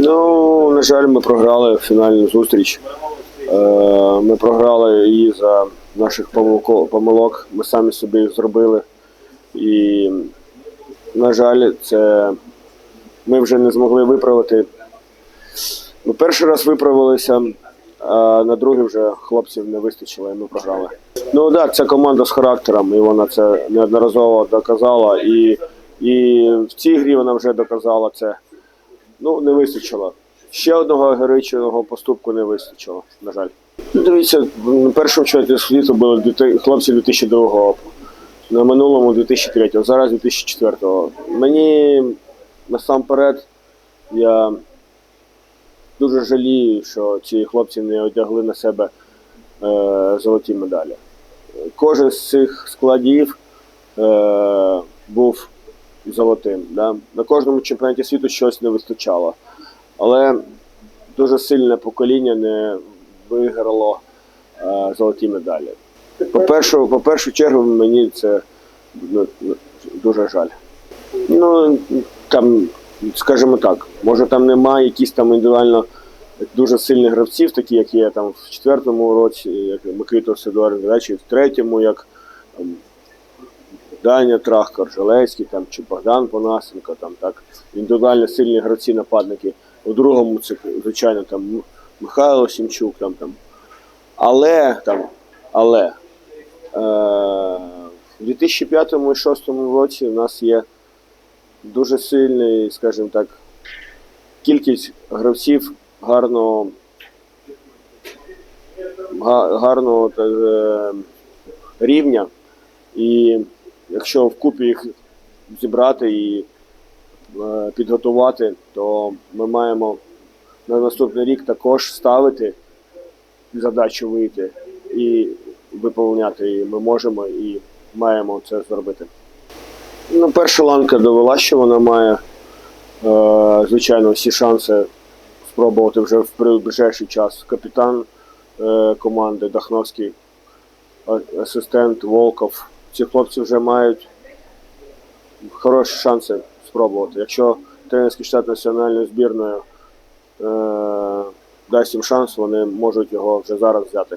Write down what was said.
Ну, на жаль, ми програли фінальну зустріч. Е, Ми програли її за наших помилок. Ми самі собі їх зробили. І, на жаль, це ми вже не змогли виправити. Ми перший раз виправилися, а на другий вже хлопців не вистачило, і ми програли. Ну так, це команда з характером, і вона це неодноразово доказала. І, і в цій грі вона вже доказала це. Ну, не вистачило. Ще одного героїчного поступку не вистачило, на жаль. Ну, дивіться, на першому чемпіонаті світу були хлопці 2002 року, на минулому 2003, зараз 2004. Мені насамперед я дуже жалію, що ці хлопці не одягли на себе е, золоті медалі. Кожен з цих складів е, був золотим. Да? На кожному чемпіонаті світу щось не вистачало. Але дуже сильне покоління не виграло е, золоті медалі. По першу, по першу чергу, мені це ну, дуже жаль. Ну, там, скажімо так, може там немає якісь там індивідуально дуже сильних гравців, такі, як є там в четвертому році, як Едуард да, чи в третьому, як там, Даня Трах, Коржелецький там, чи Богдан Понасенко, там, так, індивідуально сильні гравці-нападники. У другому це, звичайно, там Михайло Сімчук. Там, там. Але, там, але е, в 2005 і 2006 році у нас є дуже сильний, скажімо так, кількість гравців гарного, га- гарного е, рівня. І якщо вкупі їх зібрати і е, підготувати, то ми маємо на наступний рік також ставити задачу вийти і виповняти. І ми можемо і маємо це зробити. Ну, перша ланка довела, що вона має, е, звичайно, всі шанси спробувати вже в ближайший час. Капітан е, команди Дахновський, асистент Волков. Ці хлопці вже мають хороші шанси спробувати. Якщо тренерський штат національної збірної е, дасть їм шанс, вони можуть його вже зараз взяти.